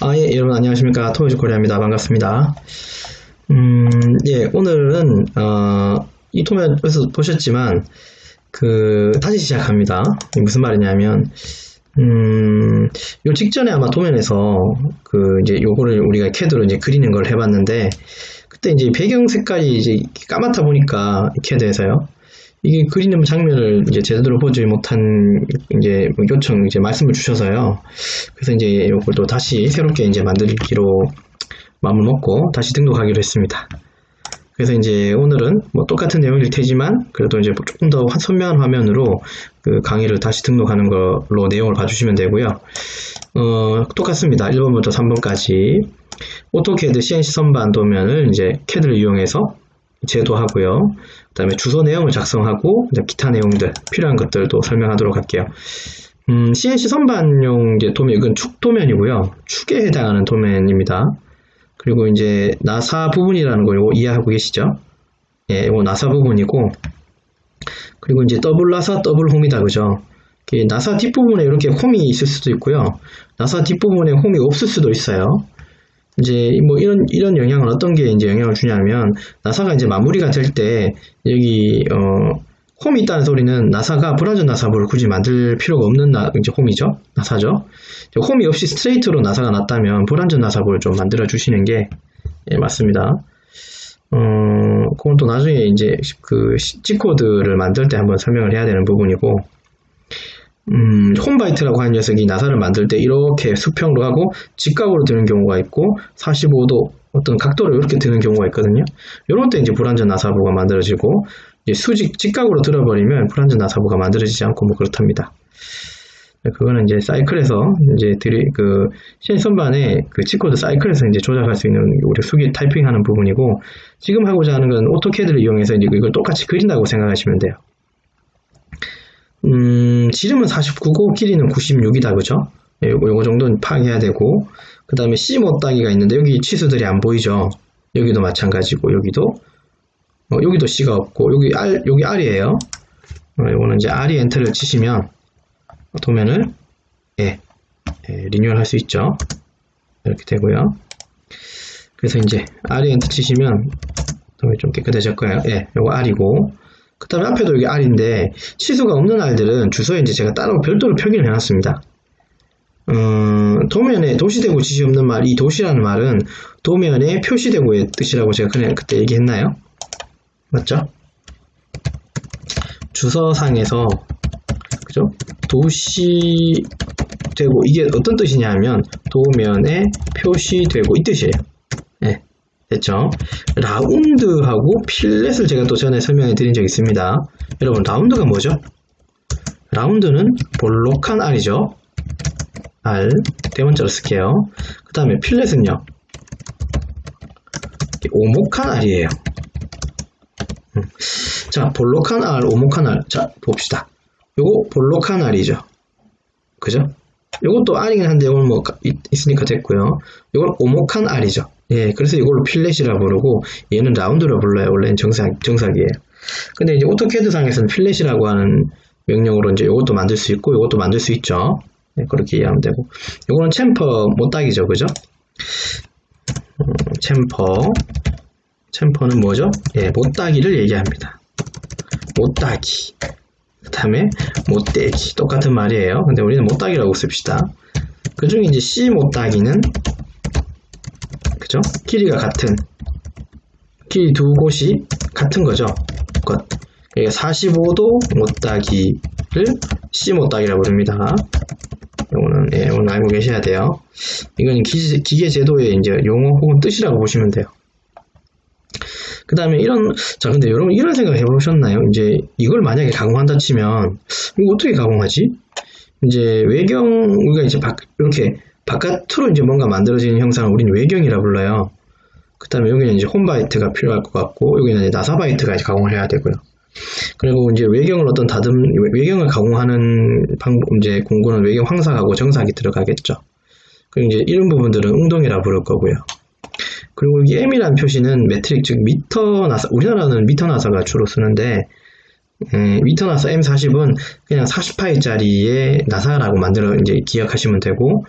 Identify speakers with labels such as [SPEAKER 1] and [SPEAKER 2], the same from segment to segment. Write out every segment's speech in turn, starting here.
[SPEAKER 1] 아, 예, 여러분 안녕하십니까. 토요즈 코리아입니다. 반갑습니다. 음, 예, 오늘은, 어, 이 토면에서 보셨지만, 그, 다시 시작합니다. 무슨 말이냐면, 음, 요 직전에 아마 도면에서, 그, 이제 요거를 우리가 캐드로 이제 그리는 걸 해봤는데, 그때 이제 배경 색깔이 이제 까맣다 보니까, 캐드에서요. 이게 그리는 장면을 이제 제대로 보지 못한 이제 뭐 요청 이제 말씀을 주셔서요. 그래서 이제 이걸 또 다시 새롭게 이제 만들기로 마음을 먹고 다시 등록하기로 했습니다. 그래서 이제 오늘은 뭐 똑같은 내용일 테지만 그래도 이제 조금 더 선명한 화면으로 그 강의를 다시 등록하는 걸로 내용을 봐주시면 되고요. 어, 똑같습니다. 1번부터 3번까지 오토캐드 CNC 선반 도면을 이제 캐드를 이용해서 제도하고요. 그 다음에 주소 내용을 작성하고 기타 내용들 필요한 것들도 설명하도록 할게요. 음, CNC 선반용 이제 도면 이건 축 도면이고요. 축에 해당하는 도면입니다. 그리고 이제 나사 부분이라는 거 이거 이해하고 계시죠? 예, 이거 나사 부분이고 그리고 이제 더블 나사 더블 홈이다 그죠? 나사 뒷부분에 이렇게 홈이 있을 수도 있고요. 나사 뒷부분에 홈이 없을 수도 있어요. 이제 뭐 이런 이런 영향은 어떤 게 이제 영향을 주냐면 나사가 이제 마무리가 될 때 여기 어 홈이 있다는 소리는 나사가 불완전 나사부를 굳이 만들 필요가 없는 나, 이제 홈이죠. 나사죠. 홈이 없이 스트레이트로 나사가 났다면 불완전 나사부를 좀 만들어 주시는 게 예, 맞습니다. 어 그건 또 나중에 이제 그 G코드를 만들 때 한번 설명을 해야 되는 부분이고 음, 홈바이트라고 하는 녀석이 나사를 만들 때 이렇게 수평으로 하고 직각으로 드는 경우가 있고 45도 어떤 각도로 이렇게 드는 경우가 있거든요. 이런 때 이제 불완전 나사부가 만들어지고 이제 수직 직각으로 들어버리면 불완전 나사부가 만들어지지 않고 뭐 그렇답니다. 그거는 이제 사이클에서 이제 드리 그 신선반에 그 치코드 사이클에서 이제 조작할 수 있는 우리 수기 타이핑하는 부분이고 지금 하고자 하는 건 오토캐드를 이용해서 이제 이걸 똑같이 그린다고 생각하시면 돼요. 음, 지름은 49고 길이는 96이다 그죠? 예, 요거, 요거 정도는 파악해야 되고 그 다음에 C 못따기가 있는데 여기 치수들이 안 보이죠? 여기도 마찬가지고 여기도 어, 여기도 C가 없고 여기 R 여기 R이에요. 어, 요거는 이제 R이 엔터를 치시면 도면을 예, 예 리뉴얼 할 수 있죠. 이렇게 되고요. 그래서 이제 R이 엔터 치시면 도면이 좀 깨끗해질 거예요. 예, 요거 R이고 그 다음에 앞에도 여기 R인데 치수가 없는 R들은 주소에 이제 제가 따로 별도로 표기를 해놨습니다. 음, 도면에 도시대구 지시 없는 말, 이 도시라는 말은 도면에 표시대구의 뜻이라고 제가 그냥 그때 얘기했나요? 맞죠? 주소상에서 그죠? 도시되고 이게 어떤 뜻이냐면 도면에 표시되고 이 뜻이에요. 네. 됐죠? 라운드하고 필렛을 제가 또 전에 설명해 드린 적 있습니다. 여러분 라운드가 뭐죠? 라운드는 볼록한 알이죠. 알 대문자로 쓸게요. 그 다음에 필렛은요. 오목한 알이에요. 음. 자, 볼록한 알, 오목한 알. 자, 봅시다. 요거 볼록한 알이죠. 그죠? 요것도 알이긴 한데 이건 뭐 있으니까 됐고요. 이건 오목한 알이죠. 예, 그래서 이걸로 필렛이라 부르고 얘는 라운드라 불러요. 원래는 정삭, 정삭이에요. 근데 이제 오토캐드 상에서는 필렛이라고 하는 명령으로 이제 이것도 만들 수 있고 이것도 만들 수 있죠. 네, 그렇게 이해하면 되고 이거는 챔퍼 못따기죠. 그죠? 음, 챔퍼 챔퍼는 뭐죠? 예, 못따기를 얘기합니다. 못따기 그 다음에 못떼기 똑같은 말이에요. 근데 우리는 못따기라고 씁시다. 그 중에 이제 C 못따기는 그죠? 길이가 같은 길이 두 곳이 같은 거죠. 것. 그러니까 45도 못따기를 C 못따기라고 부릅니다. 이거는 예, 오늘 알고 계셔야 돼요. 이건 기, 기계 제도의 이제 용어 혹은 뜻이라고 보시면 돼요. 그 다음에 이런, 자, 근데 여러분 이런 생각 해보셨나요? 이제 이걸 만약에 가공한다 치면, 이거 어떻게 가공하지? 이제 외경, 우리가 이제 바, 이렇게 바깥으로 이제 뭔가 만들어지는 형상을 우리는 외경이라 불러요. 그 다음에 여기는 이제 홈바이트가 필요할 것 같고, 여기는 이제 나사바이트가 이제 가공을 해야 되고요. 그리고 이제 외경을 어떤 다듬, 외경을 가공하는 방법, 이제 공구는 외경 황사하고 정삭이 들어가겠죠. 그리고 이제 이런 부분들은 웅동이라 부를 거고요. 그리고 이 M이라는 표시는 메트릭, 즉 미터 나사, 우리나라는 미터 나사가 주로 쓰는데, 음, 미터 나사 M40은 그냥 40파이짜리의 나사라고 만들어 이제 기억하시면 되고,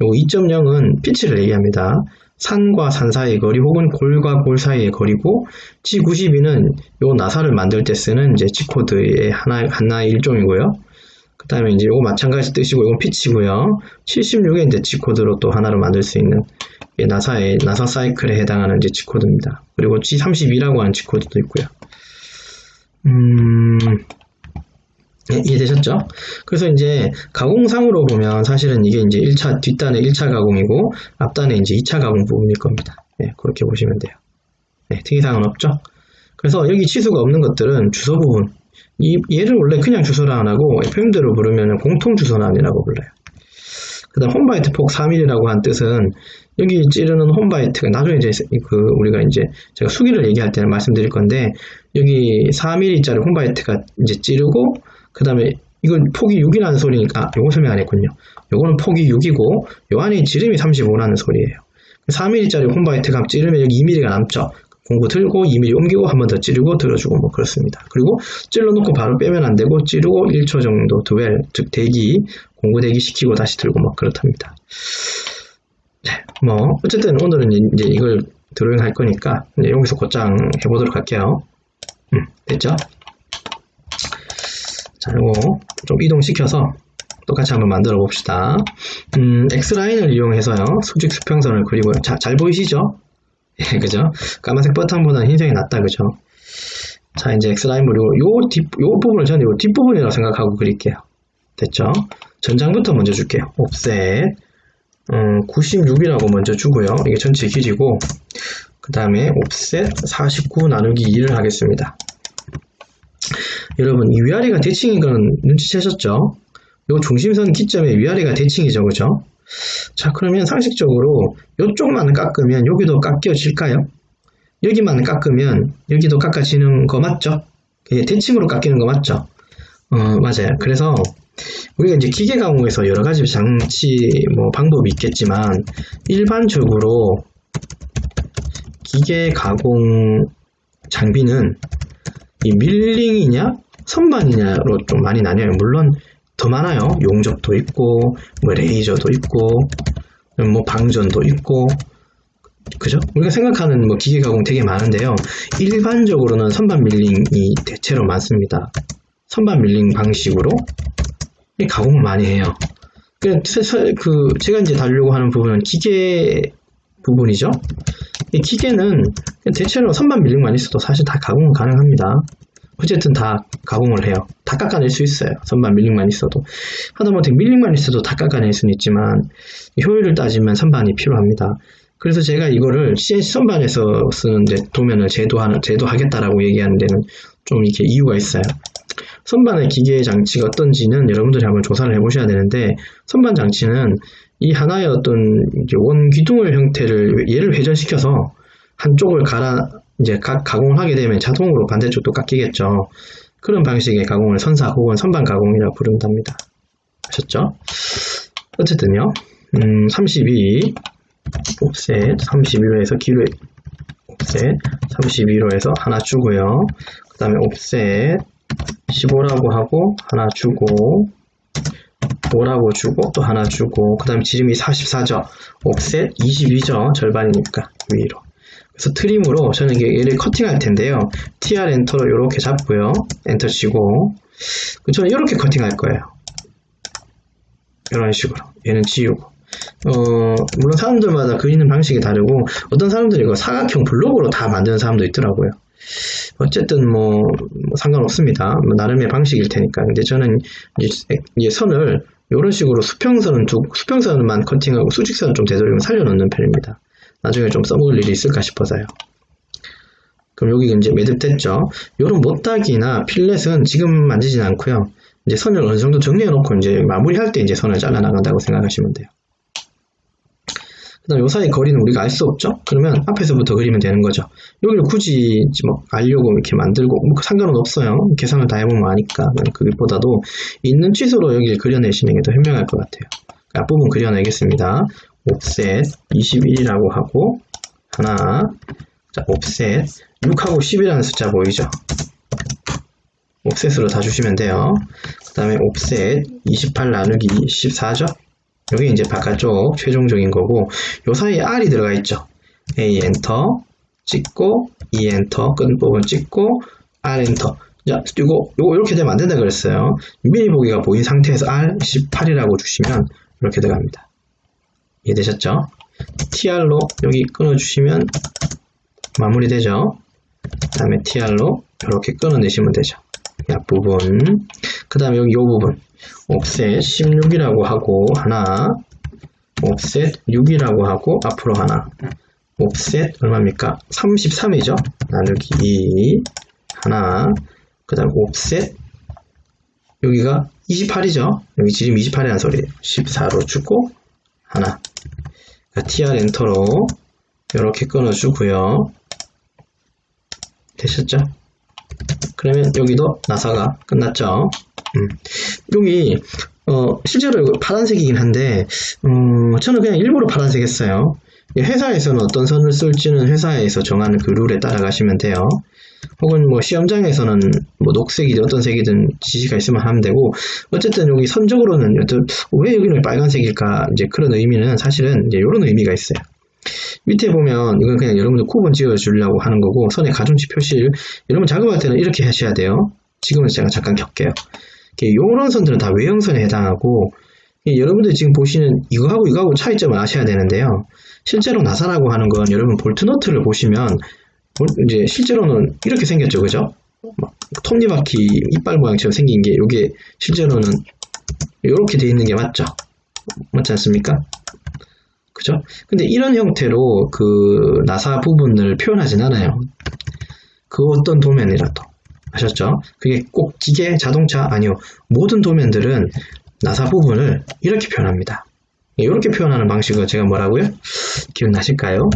[SPEAKER 1] 요거 2.0은 피치를 얘기합니다. 산과 산 사이의 거리 혹은 골과 골 사이의 거리고 G92는 요 나사를 만들 때 쓰는 이제 G코드의 하나, 하나의 일종이고요. 그 다음에 이제 요거 마찬가지 뜻이고 이건 피치고요. 76의 이제 G코드로 또 하나로 만들 수 있는 나사의 나사 사이클에 해당하는 이제 G코드입니다. 그리고 G32라고 하는 G코드도 있고요. 음, 네, 이해되셨죠? 그래서 이제 가공상으로 보면 사실은 이게 이제 1차, 뒷단의 1차 가공이고 앞단에 이제 2차 가공 부분일 겁니다. 네, 그렇게 보시면 돼요. 네, 특이사항은 없죠? 그래서 여기 치수가 없는 것들은 주소 부분. 이, 얘를 원래 그냥 주소라 안 하고 표현대로 부르면 공통 주소란이라고 불러요. 그 다음 홈바이트 폭 3mm라고 한 뜻은 여기 찌르는 홈바이트가 나중에 이제 그 우리가 이제 제가 수기를 얘기할 때는 말씀드릴 건데 여기 4mm짜리 홈바이트가 이제 찌르고 그 다음에 이건 폭이 6이라는 소리니까 아, 요거 설명 안 했군요. 요거는 폭이 6이고 요 안에 지름이 35라는 소리예요. 4mm짜리 홈바이트가 찌르면 여기 2mm가 남죠. 공구 들고 2mm 옮기고 한 번 더 찌르고 들어주고 뭐 그렇습니다. 그리고 찔러놓고 바로 빼면 안 되고 찌르고 1초 정도 두웰 즉 대기 공구 대기 시키고 다시 들고 막 그렇답니다. 네, 뭐 어쨌든 오늘은 이제 이걸 드로잉 할 거니까 이제 여기서 곧장 해보도록 할게요. 음, 됐죠? 자, 이거 좀 이동시켜서 똑같이 한번 만들어 봅시다. 음, X라인을 이용해서요, 수직 수평선을 그리고요. 자, 잘 보이시죠? 예, 그죠? 까만색 버튼보다는 흰색이 낫다, 그죠? 자, 이제 X라인 그리고 요 뒷, 요 부분을 저는 요 뒷부분이라고 생각하고 그릴게요. 됐죠? 전장부터 먼저 줄게요. 옵셋. 음, 96이라고 먼저 주고요. 이게 전체 길이고, 그 다음에 옵셋 49 나누기 2를 하겠습니다. 여러분, 이 위아래가 대칭인 건 눈치채셨죠? 요 중심선 기점의 위아래가 대칭이죠, 그죠? 자, 그러면 상식적으로 요쪽만 깎으면 여기도 깎여질까요? 여기만 깎으면 여기도 깎아지는 거 맞죠? 예, 대칭으로 깎이는 거 맞죠? 어, 맞아요. 그래서 우리가 이제 기계 가공에서 여러 가지 장치 뭐 방법이 있겠지만 일반적으로 기계 가공 장비는 이 밀링이냐 선반이냐로 좀 많이 나뉘어요. 물론 더 많아요. 용접도 있고 뭐 레이저도 있고 뭐 방전도 있고 그죠? 우리가 생각하는 뭐 기계 가공 되게 많은데요. 일반적으로는 선반 밀링이 대체로 많습니다. 선반 밀링 방식으로 가공을 많이 해요. 그, 그 제가 이제 다루려고 하는 부분은 기계 부분이죠. 이 기계는 대체로 선반 밀링만 있어도 사실 다 가공은 가능합니다. 어쨌든 다 가공을 해요. 다 깎아낼 수 있어요. 선반 밀링만 있어도. 하다못해 밀링만 있어도 다 깎아낼 수는 있지만 효율을 따지면 선반이 필요합니다. 그래서 제가 이거를 CNC 선반에서 쓰는데 도면을 제도하는, 제도하겠다라고 얘기하는 데는 좀 이렇게 이유가 있어요. 선반의 기계 장치가 어떤지는 여러분들이 한번 조사를 해보셔야 되는데 선반 장치는 이 하나의 어떤 원 기둥을 형태를 얘를 회전시켜서 한쪽을 갈아 이제 각 가공을 하게 되면 자동으로 반대쪽도 깎이겠죠. 그런 방식의 가공을 선사 혹은 선반 가공이라 부른답니다. 아셨죠? 어쨌든요. 음, 32 옵셋 32로 해서 길을 옵셋 32로 해서 하나 주고요. 그 다음에 옵셋 15라고 하고 하나 주고 5라고 주고 또 하나 주고 그 다음에 지름이 44죠. 옵셋 22죠. 절반이니까 위로. 그래서 트림으로 저는 얘를 커팅할 텐데요. TR 엔터로 이렇게 잡고요. 엔터 치고 저는 이렇게 커팅할 거예요. 이런 식으로 얘는 지우고 어, 물론 사람들마다 그리는 방식이 다르고 어떤 사람들이 이거 사각형 블록으로 다 만드는 사람도 있더라고요. 어쨌든 뭐, 뭐 상관없습니다. 뭐 나름의 방식일 테니까. 근데 저는 이제, 이제 선을 이런 식으로 수평선은 두, 수평선만 커팅하고 수직선은 좀 되도록이면 살려놓는 편입니다. 나중에 좀 써먹을 일이 있을까 싶어서요. 그럼 여기 이제 매듭됐죠. 이런 못따기나 필렛은 지금 만지진 않고요. 이제 선을 어느 정도 정리해놓고 이제 마무리할 때 이제 선을 잘라 나간다고 생각하시면 돼요. 그 다음 요 사이 거리는 우리가 알 수 없죠. 그러면 앞에서부터 그리면 되는 거죠. 여기를 굳이 뭐 알려고 이렇게 만들고 뭐 상관은 없어요. 계산을 다 해보면 아니까 그것보다도 있는 취소로 여기를 그려내시는 게 더 현명할 것 같아요. 그 앞부분 그려내겠습니다. 옵셋 21이라고 하고 하나 자 옵셋 6하고 10이라는 숫자 보이죠? 옵셋으로 다 주시면 돼요. 그 다음에 옵셋 28 나누기 14죠? 여기 이제 바깥쪽 최종적인 거고 요 사이에 R이 들어가 있죠. A 엔터 찍고 E 엔터 끈 부분 찍고 R 엔터 자, 이거 요거 이렇게 되면 안 된다 그랬어요. 미리 보기가 보인 상태에서 R 18이라고 주시면 이렇게 들어갑니다. 이해되셨죠? TR로 여기 끊어주시면 마무리되죠. 그 다음에 TR로 이렇게 끊어내시면 되죠. 이 앞부분. 그 다음에 여기 이 부분. 옵셋 16이라고 하고 하나. 옵셋 6이라고 하고 앞으로 하나. 옵셋 얼마입니까? 33이죠. 나누기 2 하나. 그 다음 옵셋 여기가 28이죠. 여기 지름 28이라는 소리예요. 14로 주고 하나. Tr 엔터로 이렇게 끊어주고요. 되셨죠? 그러면 여기도 나사가 끝났죠. 음. 여기 어, 실제로 파란색이긴 한데 어, 저는 그냥 일부러 파란색 했어요. 회사에서는 어떤 선을 쓸지는 회사에서 정하는 그 룰에 따라가시면 돼요. 혹은 뭐 시험장에서는 뭐 녹색이든 어떤 색이든 지시가 있으면 하면 되고 어쨌든 여기 선적으로는 왜 여기는 빨간색일까 이제 그런 의미는 사실은 이제 이런 의미가 있어요. 밑에 보면 이건 그냥 여러분들 구분 지어 주려고 하는 거고 선의 가중치 표시를 여러분 작업할 때는 이렇게 하셔야 돼요. 지금은 제가 잠깐 겹게요. 이런 선들은 다 외형선에 해당하고 여러분들이 지금 보시는 이거하고 이거하고 차이점을 아셔야 되는데요. 실제로 나사라고 하는 건 여러분 볼트너트를 보시면 이제 실제로는 이렇게 생겼죠, 그죠? 톱니바퀴 이빨 모양처럼 생긴 게 이게 실제로는 이렇게 돼 있는 게 맞죠? 맞지 않습니까? 그죠? 근데 이런 형태로 그 나사 부분을 표현하진 않아요. 그 어떤 도면이라도 아셨죠? 그게 꼭 기계, 자동차 아니요 모든 도면들은 나사 부분을 이렇게 표현합니다. 이렇게 표현하는 방식을 제가 뭐라고요? 기억나실까요?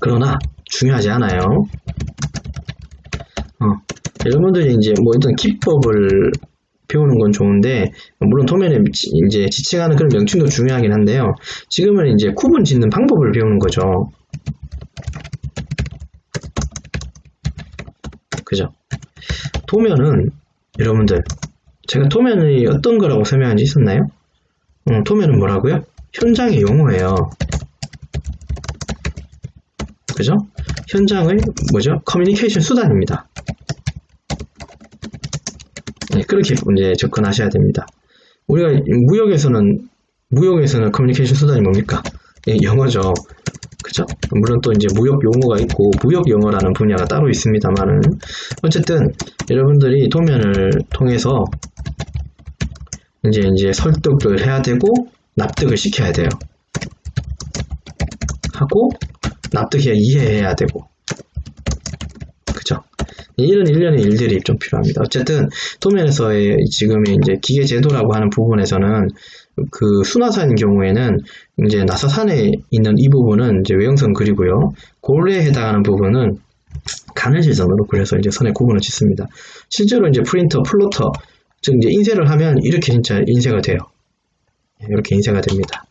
[SPEAKER 1] 그러나 중요하지 않아요. 어, 여러분들이 이제 뭐 일단 기법을 배우는 건 좋은데 물론 도면에 이제 지칭하는 그런 명칭도 중요하긴 한데요. 지금은 이제 구분 짓는 방법을 배우는 거죠. 그죠? 도면은 여러분들 제가 도면이 어떤 거라고 설명한 지 있었나요? 음, 도면은 뭐라고요? 현장의 용어예요. 그죠? 현장의 뭐죠? 커뮤니케이션 수단입니다. 네, 그렇게 이제 접근하셔야 됩니다. 우리가 무역에서는 무역에서는 커뮤니케이션 수단이 뭡니까? 예, 영어죠. 그죠? 물론 또 이제 무역 용어가 있고 무역 영어라는 분야가 따로 있습니다만은 어쨌든 여러분들이 도면을 통해서 이제 이제 설득을 해야 되고 납득을 시켜야 돼요. 하고 납득해야 이해해야 되고 그죠? 이런 일련의 일들이 좀 필요합니다. 어쨌든 도면에서의 지금의 이제 기계 제도라고 하는 부분에서는 그 순화산인 경우에는 이제 나사산에 있는 이 부분은 이제 외형선 그리고요. 골레에 해당하는 부분은 가늘실선으로 그려서 이제 선의 구분을 짓습니다. 실제로 이제 프린터, 플로터, 즉 이제 인쇄를 하면 이렇게 진짜 인쇄가 돼요. 이렇게 인쇄가 됩니다.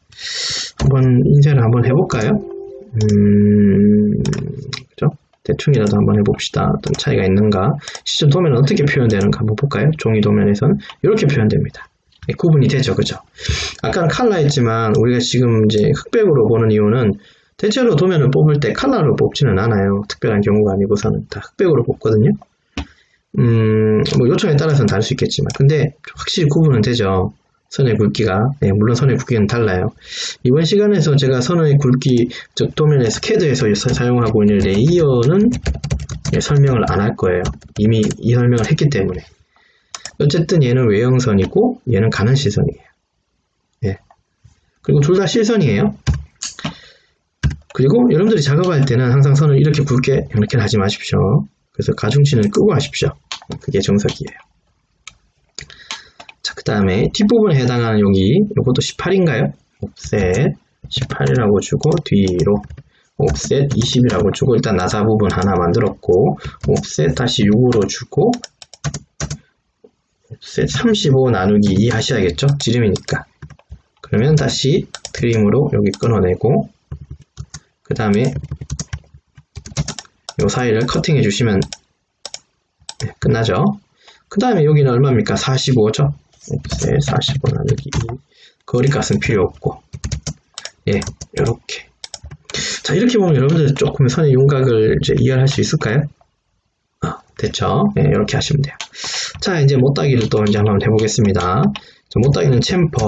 [SPEAKER 1] 한번 인쇄를 한번 해볼까요? 음, 그죠? 대충이라도 한번 해봅시다. 어떤 차이가 있는가? 시점 도면은 어떻게 표현되는가 한번 볼까요? 종이 도면에서는 이렇게 표현됩니다. 예, 구분이 되죠, 그죠? 아까는 칼라 했지만 우리가 지금 이제 흑백으로 보는 이유는 대체로 도면을 뽑을 때 칼라로 뽑지는 않아요. 특별한 경우가 아니고서는 다 흑백으로 뽑거든요. 음, 뭐 요청에 따라서는 다를 수 있겠지만, 근데 확실히 구분은 되죠. 선의 굵기가 네, 물론 선의 굵기는 달라요. 이번 시간에서 제가 선의 굵기 즉 도면에서 캐드에서 사용하고 있는 레이어는 예, 설명을 안 할 거예요. 이미 이 설명을 했기 때문에 어쨌든 얘는 외형선이고 얘는 가는 시선이에요. 예. 그리고 둘 다 실선이에요. 그리고 여러분들이 작업할 때는 항상 선을 이렇게 굵게 이렇게 하지 마십시오. 그래서 가중치는 끄고 하십시오. 그게 정석이에요. 자, 그 다음에 뒷부분에 해당하는 여기, 이것도 18인가요? 옵셋 18이라고 주고, 뒤로 옵셋 20이라고 주고, 일단 나사 부분 하나 만들었고, 옵셋 다시 6으로 주고, 옵셋 35 나누기 2 하셔야겠죠? 지름이니까. 그러면 다시 트림으로 여기 끊어내고, 그 다음에 이 사이를 커팅해 주시면 네, 끝나죠. 그 다음에 여기는 얼마입니까? 45죠? 옵셋 45 나누기 2 거리값은 필요 없고 예 이렇게 자 이렇게 보면 여러분들 조금 선의 윤곽을 이제 이해할 수 있을까요? 아 됐죠? 예 이렇게 하시면 돼요. 자 이제 못따기를 또 이제 한번 해보겠습니다. 자, 못따기는 챔퍼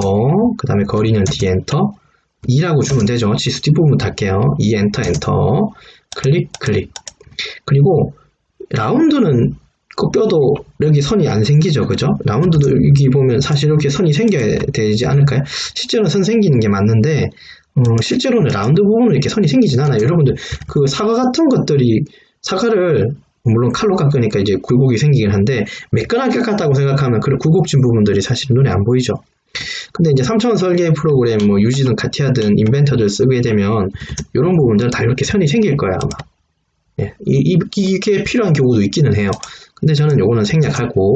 [SPEAKER 1] 그 다음에 거리는 D 엔터 2라고 주면 되죠. 지수 뒷부분 할게요. 2 엔터 엔터 클릭 클릭 그리고 라운드는 그 뼈도 여기 선이 안 생기죠. 그죠? 라운드도 여기 보면 사실 이렇게 선이 생겨야 되지 않을까요? 실제로는 선 생기는 게 맞는데 어, 실제로는 라운드 부분은 이렇게 선이 생기진 않아요. 여러분들 그 사과 같은 것들이 사과를 물론 칼로 깎으니까 이제 굴곡이 생기긴 한데 매끈하게 깎았다고 생각하면 그 굴곡진 부분들이 사실 눈에 안 보이죠. 근데 이제 3차원 설계 프로그램 뭐 유지든 카티아든 인벤터들 쓰게 되면 이런 부분들은 다 이렇게 선이 생길 거야 아마. 예, 이, 이, 게 필요한 경우도 있기는 해요. 근데 저는 요거는 생략하고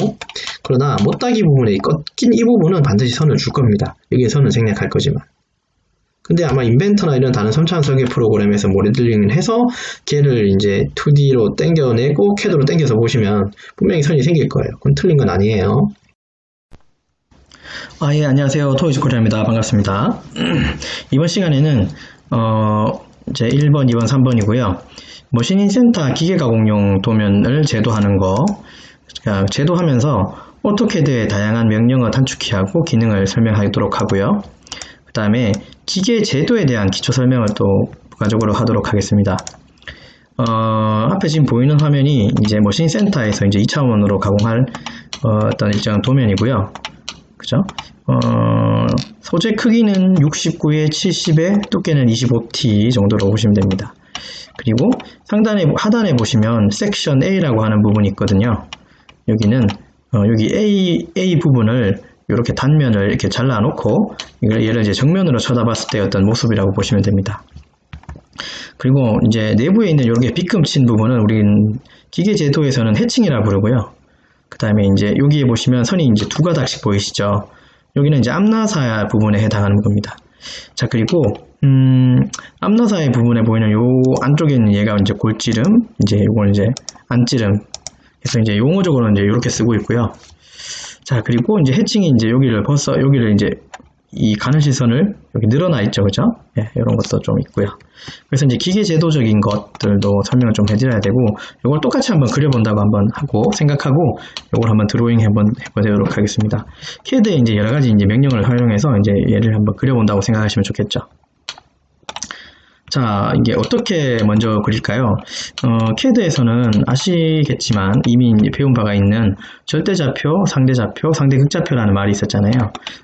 [SPEAKER 1] 그러나 못 따기 부분에 꺾인 이 부분은 반드시 선을 줄 겁니다. 여기에 선을 생략할 거지만 근데 아마 인벤터나 이런 다른 3차원 설계 프로그램에서 모델링을 해서 걔를 이제 2D로 땡겨내고 캐드로 땡겨서 보시면 분명히 선이 생길 거예요. 그건 틀린 건 아니에요.
[SPEAKER 2] 아, 예, 안녕하세요. 토이즈 코리아입니다. 반갑습니다. 이번 시간에는, 어, 이제 1번, 2번, 3번이고요. 머신인 센터 기계 가공용 도면을 제도하는 거, 그러니까 제도하면서 오토캐드의 다양한 명령어 단축키하고 기능을 설명하도록 하고요. 그 다음에 기계 제도에 대한 기초 설명을 또 부가적으로 하도록 하겠습니다. 어, 앞에 지금 보이는 화면이 이제 머신 센터에서 이제 2차원으로 가공할 어, 떤 일정한 도면이고요. 그죠? 어, 소재 크기는 69에 70에 두께는 25T 정도로 보시면 됩니다. 그리고 상단에 하단에 보시면 섹션 A라고 하는 부분이 있거든요. 여기는 어, 여기 A A 부분을 이렇게 단면을 이렇게 잘라 놓고 이걸 얘를 이제 정면으로 쳐다봤을 때 어떤 모습이라고 보시면 됩니다. 그리고 이제 내부에 있는 이렇게 빗금 친 부분은 우리 기계 제도에서는 해칭이라 부르고요. 그 다음에 이제 여기에 보시면 선이 이제 두 가닥씩 보이시죠? 여기는 이제 암나사 부분에 해당하는 겁니다. 자, 그리고, 음, 암나사의 부분에 보이는 요 안쪽에 있는 얘가 이제 골찌름, 이제 요걸 이제 안찌름. 그래서 이제 용어적으로는 이제 이렇게 쓰고 있고요. 자, 그리고 이제 해칭이 이제 여기를 벌써, 여기를 이제 이 가는 시선을 여기 늘어나 있죠, 그죠? 예, 이런 것도 좀 있고요. 그래서 이제 기계 제도적인 것들도 설명을 좀 해드려야 되고, 이걸 똑같이 한번 그려본다고 한번 하고 생각하고, 이걸 한번 드로잉 한번 해보도록 하겠습니다. 캐드에 이제 여러 가지 이제 명령을 활용해서 이제 얘를 한번 그려본다고 생각하시면 좋겠죠. 자, 이게 어떻게 먼저 그릴까요? 어, CAD에서는 아시겠지만 이미 배운 바가 있는 절대좌표, 상대좌표, 상대극좌표라는 말이 있었잖아요.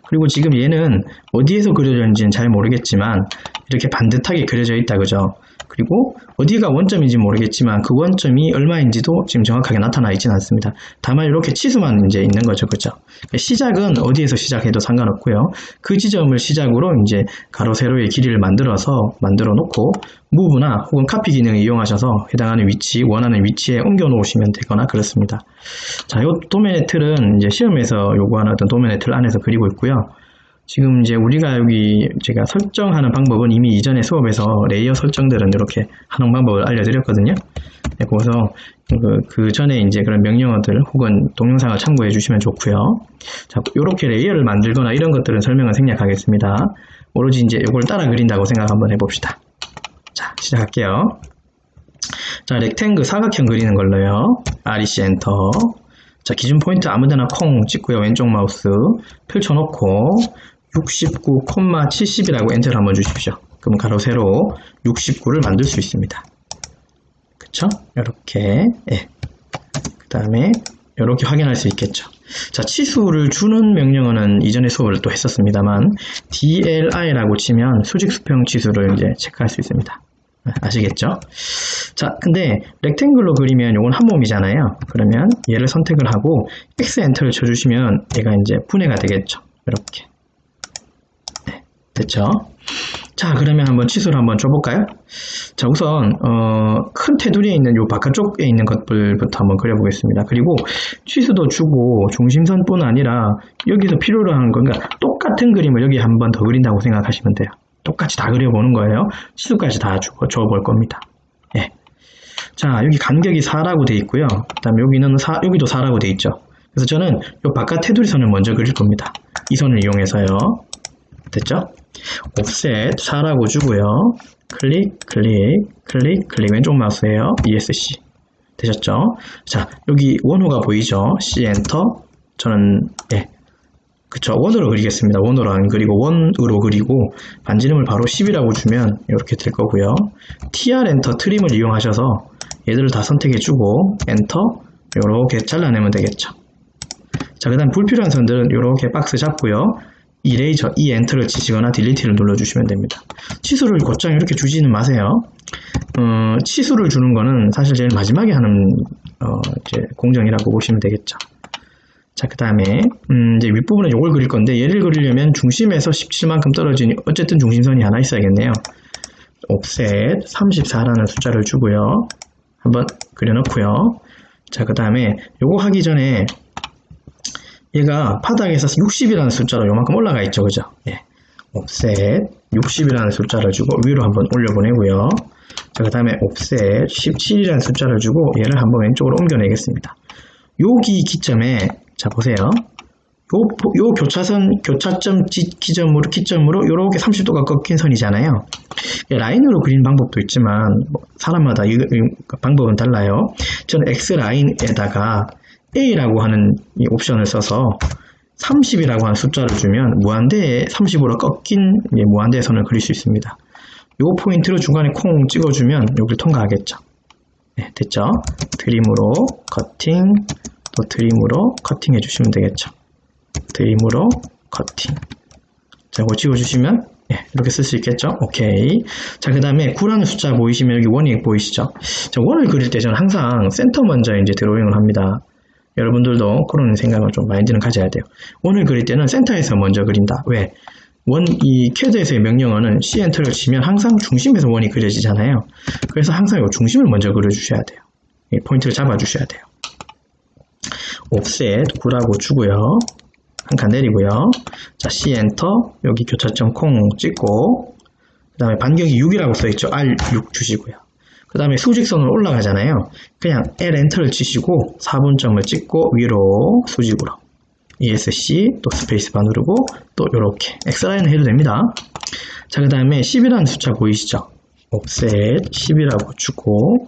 [SPEAKER 2] 그리고 지금 얘는 어디에서 그려졌는지는 잘 모르겠지만 이렇게 반듯하게 그려져 있다, 그죠? 그리고 어디가 원점인지 모르겠지만 그 원점이 얼마인지도 지금 정확하게 나타나 있지는 않습니다. 다만 이렇게 치수만 이제 있는 거죠. 그죠? 시작은 어디에서 시작해도 상관없고요. 그 지점을 시작으로 이제 가로 세로의 길이를 만들어서 만들어 놓고 무브나 혹은 카피 기능을 이용하셔서 해당하는 위치, 원하는 위치에 옮겨 놓으시면 되거나 그렇습니다. 자, 이 도면의 틀은 이제 시험에서 요구하는 어떤 도면의 틀 안에서 그리고 있고요. 지금 이제 우리가 여기 제가 설정하는 방법은 이미 이전에 수업에서 레이어 설정들은 이렇게 하는 방법을 알려드렸거든요. 네, 거기서 그, 그 전에 이제 그런 명령어들 혹은 동영상을 참고해 주시면 좋고요. 자, 이렇게 레이어를 만들거나 이런 것들은 설명을 생략하겠습니다. 오로지 이제 이걸 따라 그린다고 생각 한번 해봅시다. 자, 시작할게요. 자, 렉탱글 사각형 그리는 걸로요. REC 엔터. 자, 기준 포인트 아무데나 콩 찍고요. 왼쪽 마우스 펼쳐놓고 69,70이라고 엔터를 한번 주십시오. 그럼 가로 세로 69를 만들 수 있습니다. 그쵸? 이렇게 예. 그 다음에 이렇게 확인할 수 있겠죠. 자, 치수를 주는 명령어는 이전에 수업을 또 했었습니다만 DLI라고 치면 수직 수평 치수를 이제 체크할 수 있습니다. 아시겠죠? 자, 근데 렉탱글로 그리면 이건 한 몸이잖아요. 그러면 얘를 선택을 하고 X 엔터를 쳐주시면 얘가 이제 분해가 되겠죠. 이렇게. 됐죠? 자 그러면 한번 치수를 한번 줘볼까요? 자 우선 어, 큰 테두리에 있는 요 바깥쪽에 있는 것들부터 한번 그려보겠습니다. 그리고 치수도 주고 중심선뿐 아니라 여기서 필요로 하는 건 그러니까 똑같은 그림을 여기 한번 더 그린다고 생각하시면 돼요. 똑같이 다 그려보는 거예요. 치수까지 다 줘볼 겁니다. 예. 자 여기 간격이 4라고 돼 있고요. 그 다음에 여기는 4, 여기도 4라고 돼 있죠. 그래서 저는 요 바깥 테두리 선을 먼저 그릴 겁니다. 이 선을 이용해서요. 됐죠? 옵셋 4라고 주고요. 클릭, 클릭, 클릭, 클릭 왼쪽 마우스예요. ESC 되셨죠? 자 여기 원호가 보이죠? C 엔터 저는 예 그쵸 원으로 그리겠습니다. 원으로 안 그리고 원으로 그리고 반지름을 바로 10이라고 주면 이렇게 될 거고요. TR 엔터 트림을 이용하셔서 얘들을 다 선택해주고 엔터 이렇게 잘라내면 되겠죠. 자, 그 다음 불필요한 선들은 이렇게 박스 잡고요. 이레이저, 이 엔터를 치시거나 딜리트를 눌러주시면 됩니다. 치수를 곧장 이렇게 주지는 마세요. 어, 치수를 주는 거는 사실 제일 마지막에 하는 어, 이제 공정이라고 보시면 되겠죠. 자, 그 다음에 음, 이제 윗부분에 이걸 그릴 건데 얘를 그리려면 중심에서 17만큼 떨어진 어쨌든 중심선이 하나 있어야겠네요. 옵셋 34라는 숫자를 주고요. 한번 그려놓고요. 자, 그 다음에 요거 하기 전에 얘가 바닥에서 60이라는 숫자로 요만큼 올라가 있죠. 그죠? 예. 옵셋 60이라는 숫자를 주고 위로 한번 올려보내고요. 자, 그 다음에 옵셋 17이라는 숫자를 주고 얘를 한번 왼쪽으로 옮겨내겠습니다. 여기 기점에 자 보세요. 요, 요 교차선, 교차점 지, 기점으로, 기점으로 요렇게 30도가 꺾인 선이잖아요. 라인으로 그리는 방법도 있지만, 뭐 사람마다 이, 이 방법은 달라요. 저는 X라인에다가 A라고 하는 이 옵션을 써서 30이라고 하는 숫자를 주면 무한대에 30으로 꺾인 예, 무한대 선을 그릴 수 있습니다. 요 포인트로 중간에 콩 찍어주면 여기를 통과하겠죠. 네, 됐죠? 드림으로 커팅, 또 드림으로 커팅 해 주시면 되겠죠. 드림으로 커팅. 자, 이거 찍어주시면 예, 이렇게 쓸 수 있겠죠? 오케이. 자, 그 다음에 9라는 숫자 보이시면 여기 원이 보이시죠? 자, 원을 그릴 때 저는 항상 센터 먼저 이제 드로잉을 합니다. 여러분들도 그런 생각을 좀 마인드는 가져야 돼요. 원을 그릴 때는 센터에서 먼저 그린다. 왜? 원, 이 캐드에서의 명령어는 C 엔터를 치면 항상 중심에서 원이 그려지잖아요. 그래서 항상 이 중심을 먼저 그려주셔야 돼요. 이 포인트를 잡아주셔야 돼요. 옵셋 9라고 주고요. 한 칸 내리고요. 자, C 엔터 여기 교차점 콩 찍고 그 다음에 반경이 6이라고 써있죠. R6 주시고요. 그 다음에 수직선으로 올라가잖아요. 그냥 L 엔터를 치시고 4분점을 찍고 위로 수직으로 ESC 또 스페이스바 누르고 또 이렇게 X라인을 해도 됩니다. 자, 그 다음에 10이라는 숫자 보이시죠? 옵셋 10이라고 주고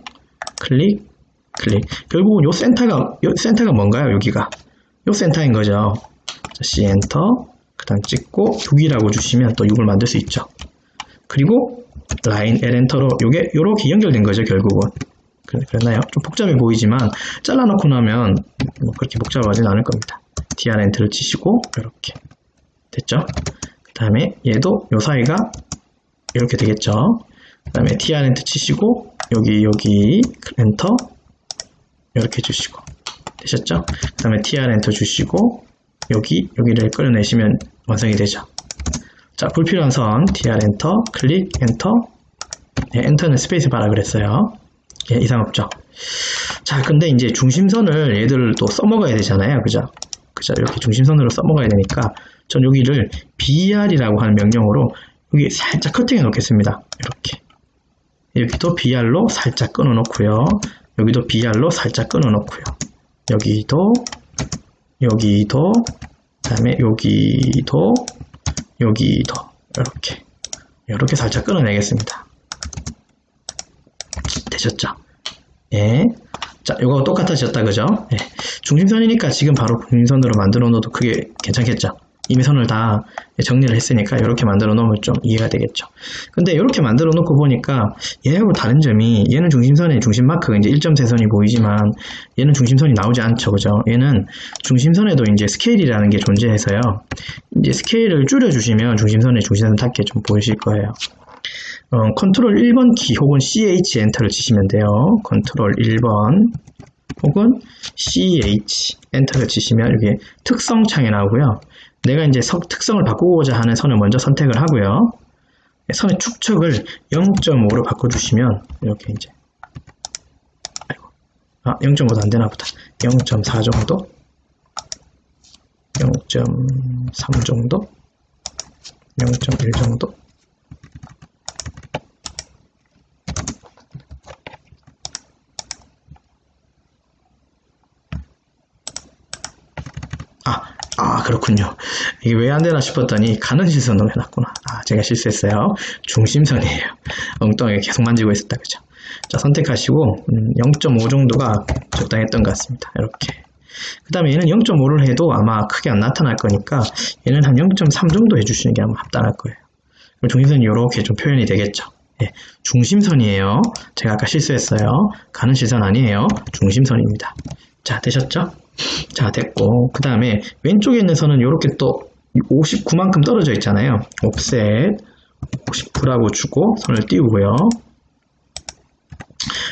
[SPEAKER 2] 클릭 클릭 결국은 요 센터가 요 센터가 뭔가요? 여기가 요 센터인 거죠. 자, C 엔터 그 다음 찍고 6이라고 주시면 또 6을 만들 수 있죠. 그리고 라인 L 엔터로 요게 요렇게 연결된 거죠 결국은 그랬나요? 좀 복잡해 보이지만 잘라놓고 나면 뭐 그렇게 복잡하진 않을 겁니다. DR 엔터를 치시고 이렇게 됐죠? 그 다음에 얘도 요 사이가 이렇게 되겠죠? 그 다음에 TR 엔터 치시고 여기 여기 엔터 이렇게 주시고 되셨죠? 그 다음에 TR 엔터 주시고 여기 여기를 끌어내시면 완성이 되죠. 자 불필요한 선 TR 엔터 클릭 엔터 네, 엔터는 스페이스 바라 그랬어요. 예, 이상 없죠. 자 근데 이제 중심선을 얘들을 또 써먹어야 되잖아요. 그죠? 그죠? 이렇게 중심선으로 써먹어야 되니까 전 여기를 BR이라고 하는 명령으로 여기 살짝 커팅해 놓겠습니다. 이렇게 여기도 BR로 살짝 끊어 놓고요. 여기도 BR로 살짝 끊어 놓고요. 여기도 여기도 그다음에 여기도 여기도 이렇게 이렇게 살짝 끊어내겠습니다. 되셨죠? 예. 자, 이거 똑같아졌다, 그죠? 예. 중심선이니까 지금 바로 중심선으로 만들어 놓어도 그게 괜찮겠죠? 이미 선을 다 정리를 했으니까 이렇게 만들어 놓으면 좀 이해가 되겠죠. 근데 이렇게 만들어 놓고 보니까 얘하고 다른 점이 얘는 중심선의 중심 마크가 이제 1.3선이 보이지만 얘는 중심선이 나오지 않죠. 그죠? 얘는 중심선에도 이제 스케일이라는 게 존재해서요. 이제 스케일을 줄여 주시면 중심선의 중심선 닿게 좀 보이실 거예요. 어, 컨트롤 1번 키 혹은 CH 엔터를 치시면 돼요. 컨트롤 1번 혹은 CH 엔터를 치시면 이게 특성 창이 나오고요. 내가 이제 석, 특성을 바꾸고자 하는 선을 먼저 선택을 하고요. 선의 축척을 0.5로 바꿔주시면 이렇게 이제 아 0.5도 안 되나 보다. 0.4 정도? 0.3 정도? 0.1 정도 아, 아 아, 그렇군요. 이게 왜 안 되나 싶었더니 가는 실선으로 해놨구나. 아, 제가 실수했어요. 중심선이에요. 엉덩이를 계속 만지고 있었다, 그죠? 자, 선택하시고, 0.5 정도가 적당했던 것 같습니다. 이렇게. 그 다음에 얘는 0.5를 해도 아마 크게 안 나타날 거니까 얘는 한 0.3 정도 해주시는 게 아마 합당할 거예요. 그럼 중심선이 이렇게 좀 표현이 되겠죠. 예, 중심선이에요. 제가 아까 실수했어요. 가는 실선 아니에요. 중심선입니다. 자, 되셨죠? 자, 됐고. 그 다음에 왼쪽에 있는 선은 이렇게 또 59만큼 떨어져 있잖아요. 옵셋 59라고 주고 선을 띄우고요.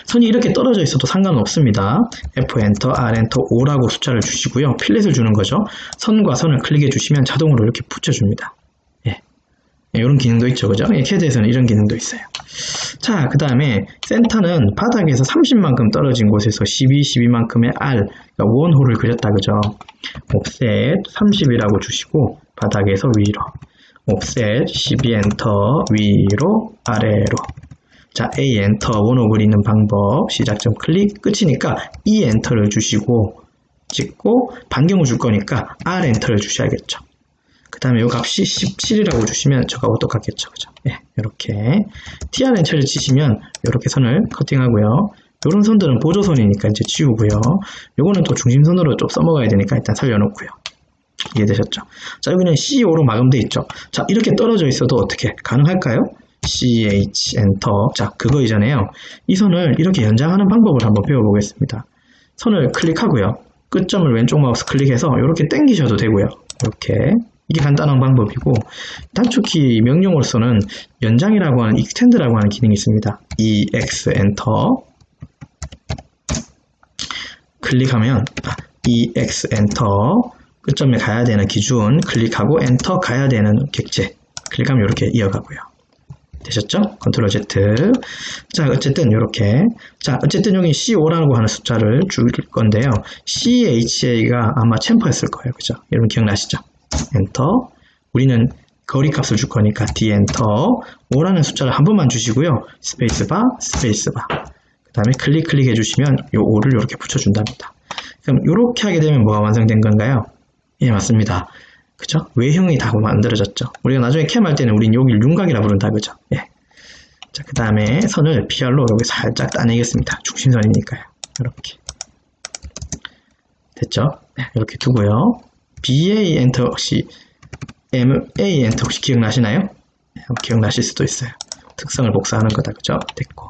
[SPEAKER 2] 선이 이렇게 떨어져 있어도 상관없습니다. F 엔터, R 엔터, 5라고 숫자를 주시고요. 필렛을 주는 거죠. 선과 선을 클릭해 주시면 자동으로 이렇게 붙여줍니다. 예. 이런 기능도 있죠. 그죠? 예, 캐드에서는 이런 기능도 있어요. 자, 그 다음에 센터는 바닥에서 30만큼 떨어진 곳에서 12, 12만큼의 R, 그러니까 원홀을 그렸다. 그죠? 옵셋 30이라고 주시고 바닥에서 위로 옵셋 12 엔터 위로 아래로 자 A 엔터 원호 그리는 방법 시작점 클릭 끝이니까 E 엔터를 주시고 찍고 반경을 줄 거니까 R 엔터를 주셔야겠죠 그 다음에 이 값이 17이라고 주시면 저하고 똑같겠죠 그죠 예, 이렇게 TR 엔터를 치시면 이렇게 선을 커팅하고요 이런 선들은 보조선이니까 이제 지우고요 요거는 또 중심선으로 좀 써먹어야 되니까 일단 살려놓고요 이해되셨죠? 자, 여기는 C5로 마감돼 있죠. 자, 이렇게 떨어져 있어도 어떻게 가능할까요? CH 엔터. 자, 그거이잖아요. 이 선을 이렇게 연장하는 방법을 한번 배워보겠습니다. 선을 클릭하고요. 끝점을 왼쪽 마우스 클릭해서 이렇게 당기셔도 되고요. 이렇게 이게 간단한 방법이고 단축키 명령으로서는 연장이라고 하는 extend라고 하는 기능이 있습니다. EX 엔터 클릭하면 EX 엔터 끝점에 가야 되는 기준 클릭하고 엔터 가야 되는 객체 클릭하면 이렇게 이어가고요. 되셨죠? 컨트롤 Z. 자, 어쨌든 이렇게. 자, 어쨌든 여기 C5라고 하는 숫자를 줄 건데요. CHA가 아마 챔퍼였을 거예요. 그죠? 여러분 기억나시죠? 엔터. 우리는 거리 값을 줄 거니까 D 엔터. 5라는 숫자를 한 번만 주시고요. 스페이스바, 스페이스바. 그 다음에 클릭 클릭 해 주시면 이 5를 이렇게 붙여준답니다. 그럼 이렇게 하게 되면 뭐가 완성된 건가요? 예, 맞습니다. 그죠? 외형이 다 만들어졌죠. 우리가 나중에 캠 할 때는 우린 여기를 윤곽이라 부른다, 그죠? 예. 자, 그 다음에 선을 PR로 여기 살짝 따내겠습니다. 중심선이니까요. 이렇게. 됐죠? 네, 이렇게 두고요. BA 엔터 혹시, MA 엔터 혹시 기억나시나요? 네, 기억나실 수도 있어요. 특성을 복사하는 거다, 그죠? 됐고.